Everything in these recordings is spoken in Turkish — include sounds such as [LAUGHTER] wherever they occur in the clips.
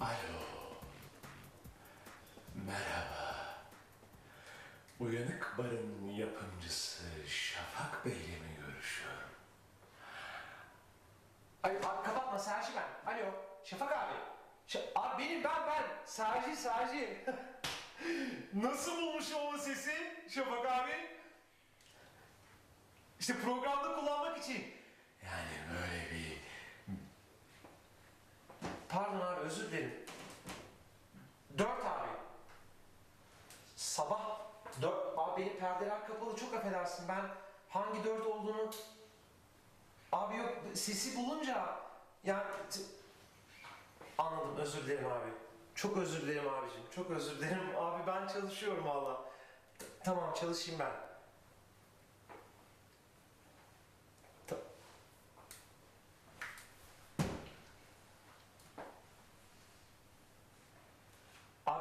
Alo. Merhaba. Uyanık Bar'ın yapımcısı Şafak Bey'le mi görüşüyorum? Ay, abi kapatma Sergi ben. Alo. Şafak abi. Ş- abi benim ben ben. Sergi Sergi. [LAUGHS] Nasıl bulmuş o sesi Şafak abi? İşte programda kullanmak için. Yani böyle bir... Pardon abi özür dilerim. Dört abi. Sabah dört. Abi benim perdeler kapalı çok affedersin. Ben hangi dört olduğunu... Abi yok sesi bulunca... Yani... Anladım özür dilerim abi. Çok özür dilerim abicim. Çok özür dilerim. Abi ben çalışıyorum valla. Tamam çalışayım ben.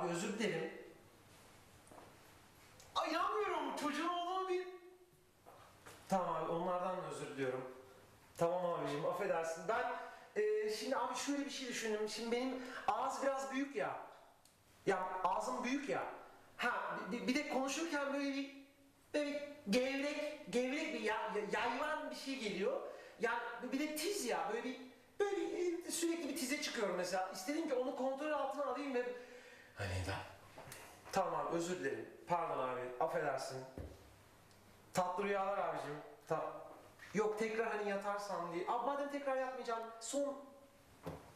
Özür dilerim. Ay inanmıyorum çocuğun olduğunu bil. Tamam abi onlardan da özür diliyorum. Tamam abicim affedersin. Ben e, şimdi abi şöyle bir şey düşündüm. Şimdi benim ağız biraz büyük ya. Ya ağzım büyük ya. Ha bir, bir de konuşurken böyle bir böyle gevrek, gevrek bir ya, ya- yayvan bir şey geliyor. Yani bir de tiz ya böyle bir böyle sürekli bir tize çıkıyorum mesela. İstedim ki onu kontrol altına alayım ve Hani da? Tamam abi özür dilerim. Pardon abi affedersin. Tatlı rüyalar abicim. Ta Yok tekrar hani yatarsam diye. Abi madem tekrar yatmayacağım son...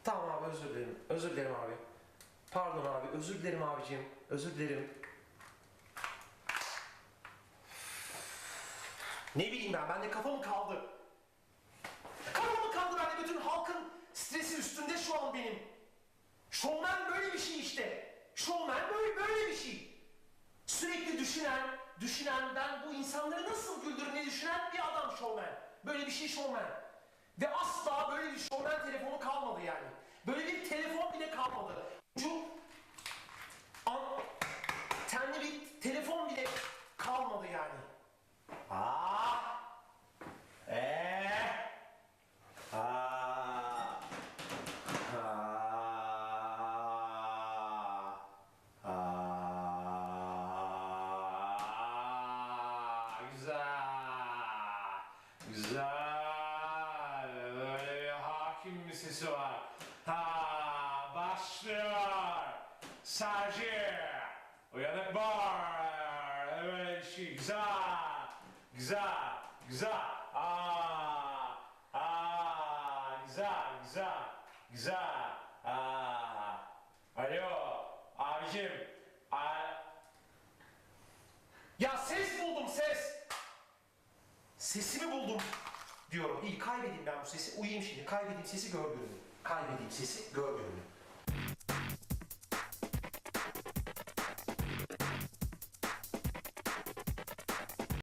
Tamam abi özür dilerim. Özür dilerim abi. Pardon abi özür dilerim abicim. Özür dilerim. Ne bileyim ben, bende kafa mı kaldı? Kafa mı kaldı bende bütün halkın stresi üstünde şu an benim. Şovmen böyle bir şey işte. Şovmen böyle böyle bir şey. Sürekli düşünen, düşünen, ben bu insanları nasıl güldürür diye düşünen bir adam şovmen. Böyle bir şey şovmen. Ve asla böyle bir şovmen telefonu kalmadı yani. Böyle bir telefon bile kalmadı. Ucu an, tenli bir telefon bile kalmadı yani. Aa! Güzel! Güzel! Böyle bir hakim bir sesi var. Ha! Başlıyor! Sergi! Uyanık var! Böyle bir şey. Güzel! Güzel! Güzel! Aa! Aa! Güzel! Güzel! Güzel! Aa! Alo! Abicim! A- ya ses buldum ses! Sesimi buldum diyorum. İyi kaybedeyim ben bu sesi. Uyuyayım şimdi. Kaybedeyim sesi gör gününü. Kaybedeyim sesi gör gününü.